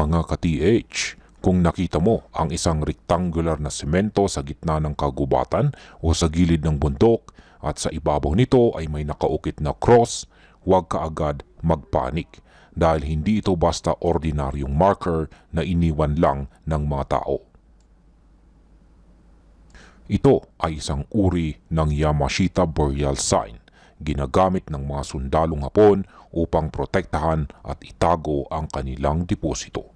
Mga ka-TH, kung nakita mo ang isang rectangular na semento sa gitna ng kagubatan o sa gilid ng bundok at sa ibabaw nito ay may nakaukit na cross, huwag ka agad magpanik dahil hindi ito basta ordinaryong marker na iniwan lang ng mga tao. Ito ay isang uri ng Yamashita burial sign ginagamit ng mga sundalong Hapon upang protektahan at itago ang kanilang deposito.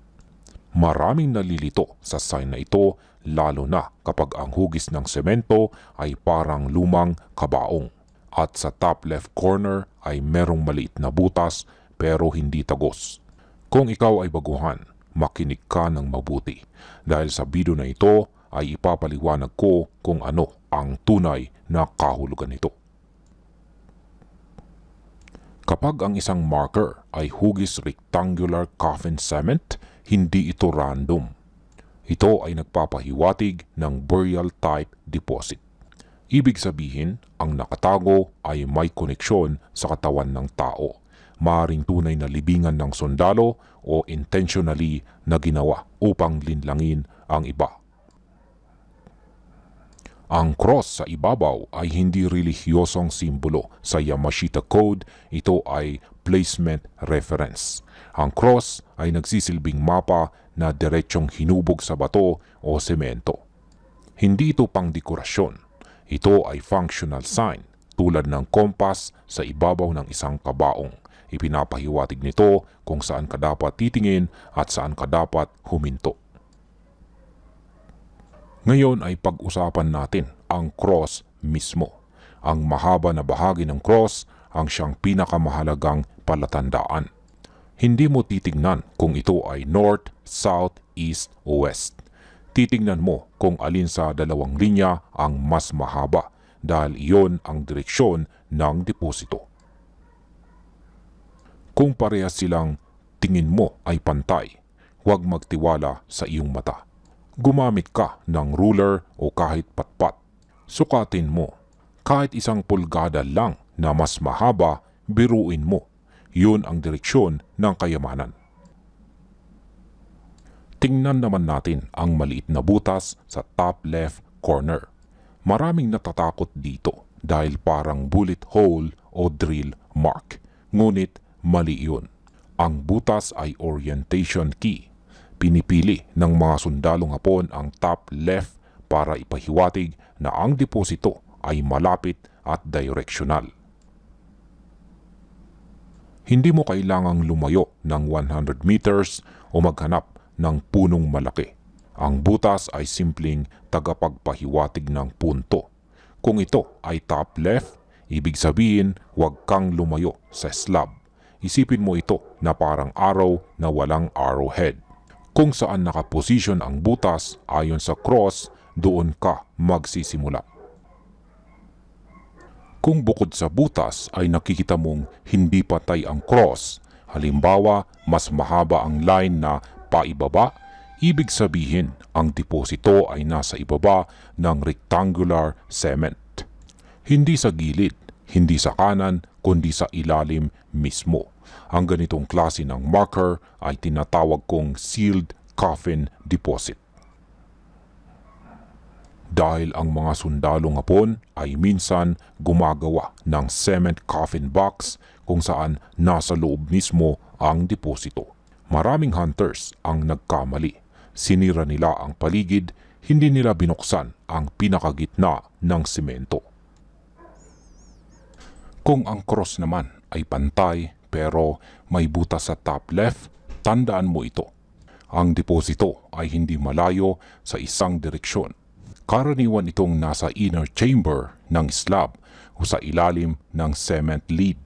Maraming nalilito sa sign na ito lalo na kapag ang hugis ng semento ay parang lumang kabaong at sa top left corner ay merong maliit na butas pero hindi tagos. Kung ikaw ay baguhan, makinig ka ng mabuti dahil sa video na ito ay ipapaliwanag ko kung ano ang tunay na kahulugan nito. Kapag ang isang marker ay hugis rectangular coffin cement, hindi ito random. Ito ay nagpapahiwatig ng burial type deposit. Ibig sabihin, ang nakatago ay may koneksyon sa katawan ng tao. Maaring tunay na libingan ng sundalo o intentionally na ginawa upang linlangin ang iba. Ang cross sa ibabaw ay hindi relihiyosong simbolo. Sa Yamashita Code, ito ay placement reference. Ang cross ay nagsisilbing mapa na diretsong hinubog sa bato o semento. Hindi ito pang dekorasyon. Ito ay functional sign tulad ng kompas sa ibabaw ng isang kabaong. Ipinapahiwatig nito kung saan ka dapat titingin at saan ka dapat huminto. Ngayon ay pag-usapan natin ang cross mismo. Ang mahaba na bahagi ng cross ang siyang pinakamahalagang palatandaan. Hindi mo titingnan kung ito ay north, south, east o west. Titingnan mo kung alin sa dalawang linya ang mas mahaba dahil iyon ang direksyon ng deposito. Kung parehas silang tingin mo ay pantay, huwag magtiwala sa iyong mata gumamit ka ng ruler o kahit patpat. Sukatin mo. Kahit isang pulgada lang na mas mahaba, biruin mo. Yun ang direksyon ng kayamanan. Tingnan naman natin ang maliit na butas sa top left corner. Maraming natatakot dito dahil parang bullet hole o drill mark. Ngunit mali yun. Ang butas ay orientation key Pinipili ng mga sundalong Hapon ang top left para ipahiwatig na ang deposito ay malapit at direksyonal. Hindi mo kailangang lumayo ng 100 meters o maghanap ng punong malaki. Ang butas ay simpleng tagapagpahiwatig ng punto. Kung ito ay top left, ibig sabihin huwag kang lumayo sa slab. Isipin mo ito na parang arrow na walang arrowhead. Kung saan nakaposisyon ang butas ayon sa cross, doon ka magsisimula. Kung bukod sa butas ay nakikita mong hindi patay ang cross, halimbawa mas mahaba ang line na paibaba, ibig sabihin ang deposito ay nasa ibaba ng rectangular cement. Hindi sa gilid, hindi sa kanan, kundi sa ilalim mismo. Ang ganitong klase ng marker ay tinatawag kong sealed coffin deposit. Dahil ang mga sundalong Hapon ay minsan gumagawa ng cement coffin box kung saan nasa loob mismo ang deposito. Maraming hunters ang nagkamali. Sinira nila ang paligid, hindi nila binuksan ang pinakagitna ng semento. Kung ang cross naman ay pantay pero may butas sa top left, tandaan mo ito. Ang deposito ay hindi malayo sa isang direksyon. Karaniwan itong nasa inner chamber ng slab o sa ilalim ng cement lid.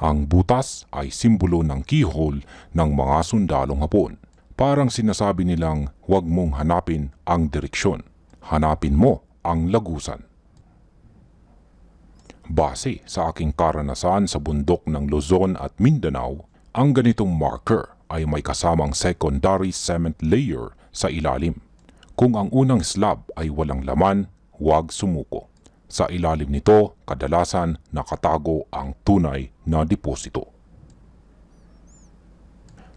Ang butas ay simbolo ng keyhole ng mga sundalong hapon. Parang sinasabi nilang huwag mong hanapin ang direksyon. Hanapin mo ang lagusan. Base sa aking karanasan sa bundok ng Luzon at Mindanao, ang ganitong marker ay may kasamang secondary cement layer sa ilalim. Kung ang unang slab ay walang laman, huwag sumuko. Sa ilalim nito, kadalasan nakatago ang tunay na deposito.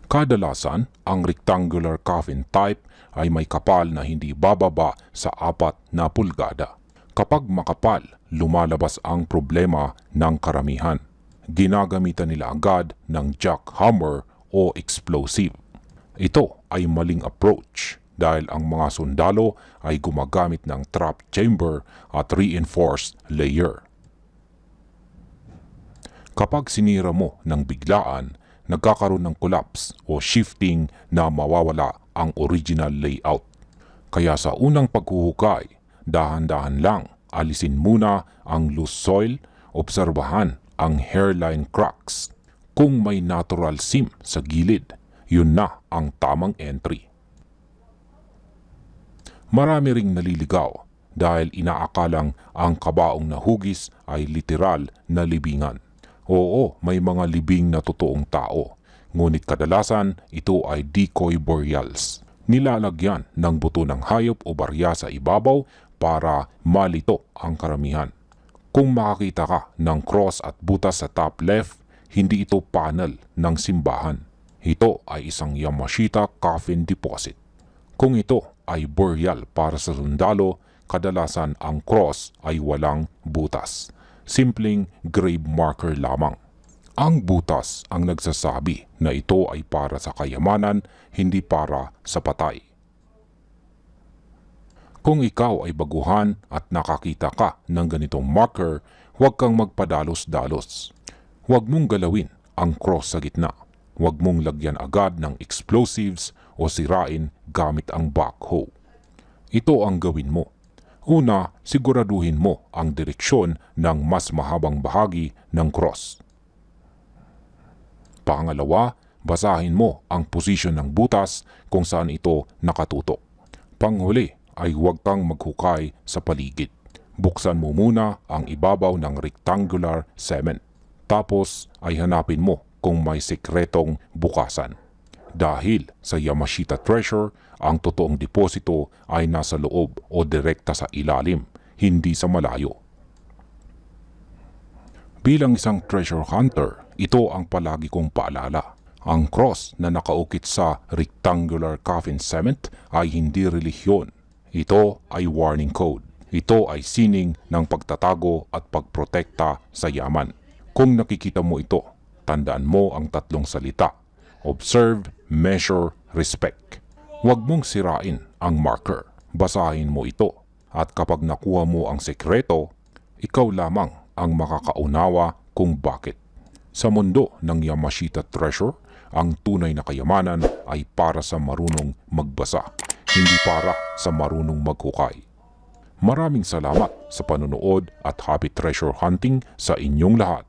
Kadalasan, ang rectangular coffin type ay may kapal na hindi bababa sa apat na pulgada. Kapag makapal, lumalabas ang problema ng karamihan. Ginagamitan nila agad ng jackhammer o explosive. Ito ay maling approach dahil ang mga sundalo ay gumagamit ng trap chamber at reinforced layer. Kapag sinira mo ng biglaan, nagkakaroon ng collapse o shifting na mawawala ang original layout. Kaya sa unang paghuhukay, dahan-dahan lang alisin muna ang loose soil, obserbahan ang hairline cracks. Kung may natural seam sa gilid, yun na ang tamang entry. Marami ring naliligaw dahil inaakalang ang kabaong na hugis ay literal na libingan. Oo, may mga libing na totoong tao. Ngunit kadalasan ito ay decoy burials. Nilalagyan ng buto ng hayop o barya sa ibabaw para malito ang karamihan. Kung makakita ka ng cross at butas sa top left, hindi ito panel ng simbahan. Ito ay isang Yamashita coffin deposit. Kung ito ay burial para sa sundalo, kadalasan ang cross ay walang butas. Simpleng grave marker lamang. Ang butas ang nagsasabi na ito ay para sa kayamanan, hindi para sa patay. Kung ikaw ay baguhan at nakakita ka ng ganitong marker, huwag kang magpadalos-dalos. Huwag mong galawin ang cross sa gitna. Huwag mong lagyan agad ng explosives o sirain gamit ang backhoe. Ito ang gawin mo. Una, siguraduhin mo ang direksyon ng mas mahabang bahagi ng cross. Pangalawa, basahin mo ang posisyon ng butas kung saan ito nakatutok. Panghuli ay huwag kang maghukay sa paligid. Buksan mo muna ang ibabaw ng rectangular cement. Tapos ay hanapin mo kung may sekretong bukasan. Dahil sa Yamashita Treasure, ang totoong deposito ay nasa loob o direkta sa ilalim, hindi sa malayo. Bilang isang treasure hunter, ito ang palagi kong paalala. Ang cross na nakaukit sa rectangular coffin cement ay hindi relihiyon. Ito ay warning code. Ito ay sining ng pagtatago at pagprotekta sa yaman. Kung nakikita mo ito, tandaan mo ang tatlong salita. Observe, measure, respect. Huwag mong sirain ang marker. Basahin mo ito. At kapag nakuha mo ang sekreto, ikaw lamang ang makakaunawa kung bakit. Sa mundo ng Yamashita Treasure, ang tunay na kayamanan ay para sa marunong magbasa, hindi para sa marunong maghukay. Maraming salamat sa panonood at happy treasure hunting sa inyong lahat.